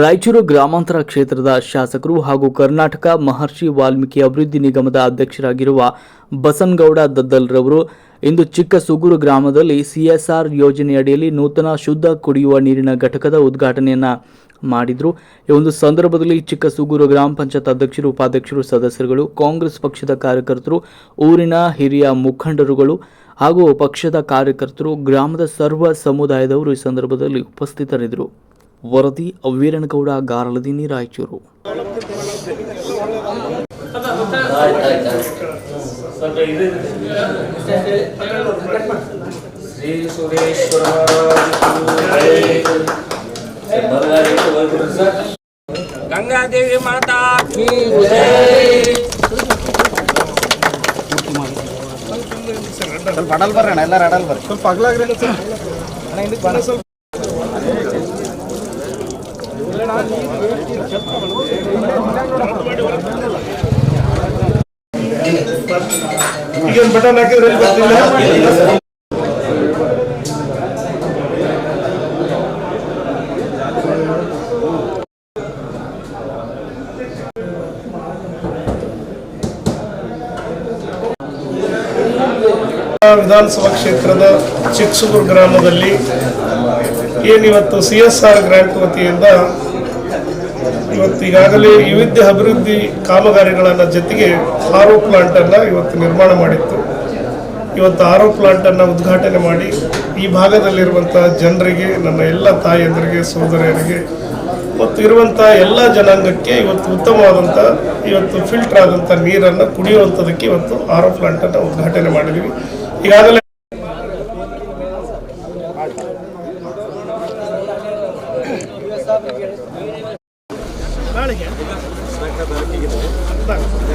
ರಾಯಚೂರು ಗ್ರಾಮಾಂತರ ಕ್ಷೇತ್ರದ ಶಾಸಕರು ಹಾಗೂ ಕರ್ನಾಟಕ ಮಹರ್ಷಿ ವಾಲ್ಮೀಕಿ ಅಭಿವೃದ್ಧಿ ನಿಗಮದ ಅಧ್ಯಕ್ಷರಾಗಿರುವ ಬಸನ್ಗೌಡ ದದ್ದಲ್ರವರು ಇಂದು ಚಿಕ್ಕ ಸುಗೂರು ಗ್ರಾಮದಲ್ಲಿ ಸಿಎಸ್ಆರ್ ಯೋಜನೆಯಡಿಯಲ್ಲಿ ನೂತನ ಶುದ್ಧ ಕುಡಿಯುವ ನೀರಿನ ಘಟಕದ ಉದ್ಘಾಟನೆಯನ್ನು ಮಾಡಿದರು. ಈ ಒಂದು ಸಂದರ್ಭದಲ್ಲಿ ಚಿಕ್ಕ ಸುಗೂರು ಗ್ರಾಮ ಪಂಚಾಯತ್ ಅಧ್ಯಕ್ಷರು, ಉಪಾಧ್ಯಕ್ಷರು, ಸದಸ್ಯರುಗಳು, ಕಾಂಗ್ರೆಸ್ ಪಕ್ಷದ ಕಾರ್ಯಕರ್ತರು, ಊರಿನ ಹಿರಿಯ ಮುಖಂಡರುಗಳು ಹಾಗೂ ಪಕ್ಷದ ಕಾರ್ಯಕರ್ತರು, ಗ್ರಾಮದ ಸರ್ವ ಸಮುದಾಯದವರು ಈ ಸಂದರ್ಭದಲ್ಲಿ ಉಪಸ್ಥಿತರಿದ್ದರು. ವರದಿ ವೀರನಗೌಡ ಗಾರಲದಿನಿ ರಾಯಚೂರು. ಶ್ರೀ ಸುರೇಶ್ವರ ಮಹಾರಾಜ್ ಗಂಗಾದೇವಿ ಮಾತಾ ಕೀ ಸ್ವಲ್ಪ ಅಡಲ್ ಬರ್ರಿ ಅಣ್ಣ ಎಲ್ಲಾರು ಅಡಲ್ ಬರ್ರಿ ಸ್ವಲ್ಪ ಅಗ್ಲಾಗ್ರಿ ಅಣ್ಣ ಹಿಂದಕ್ಕೆ ಬಣ್ಣ ಸ್ವಲ್ಪ ಈಗ ಒಂದು ಬಟನ್ ಹಾಕಿದ್ರೆ ಎಲ್ಲಿ ಬರ್ತಿಲ್ಲ ವಿಧಾನಸಭಾ ಕ್ಷೇತ್ರದ ಚಿಕ್ಸೂರು ಗ್ರಾಮದಲ್ಲಿ ಏನಿವತ್ತು ಸಿ ಎಸ್ ಆರ್ ಗ್ರ್ಯಾಂಟ್ ವತಿಯಿಂದ ಇವತ್ತು ಈಗಾಗಲೇ ವಿವಿಧ ಅಭಿವೃದ್ಧಿ ಕಾಮಗಾರಿಗಳನ್ನು ಜೊತೆಗೆ ಆರೋ ಪ್ಲಾಂಟನ್ನು ಇವತ್ತು ನಿರ್ಮಾಣ ಮಾಡಿತ್ತು. ಇವತ್ತು ಆರೋ ಪ್ಲಾಂಟನ್ನು ಉದ್ಘಾಟನೆ ಮಾಡಿ ಈ ಭಾಗದಲ್ಲಿರುವಂಥ ಜನರಿಗೆ, ನನ್ನ ಎಲ್ಲ ತಾಯಂದರಿಗೆ ಸೋದರಿಯರಿಗೆ ಮತ್ತು ಇರುವಂಥ ಎಲ್ಲ ಜನಾಂಗಕ್ಕೆ ಇವತ್ತು ಉತ್ತಮವಾದಂಥ ಇವತ್ತು ಫಿಲ್ಟರ್ ಆದಂಥ ನೀರನ್ನು ಕುಡಿಯುವಂಥದಕ್ಕೆ ಇವತ್ತು ಆರೋ ಪ್ಲಾಂಟ್ ಅನ್ನು ಉದ್ಘಾಟನೆ ಮಾಡಿದೀವಿ. ಈಗಾಗಲೇ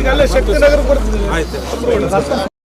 ಅಲ್ಲೇ ಶಕ್ತಿನಗರ ಬರ್ತಿದ್ದೀವಿ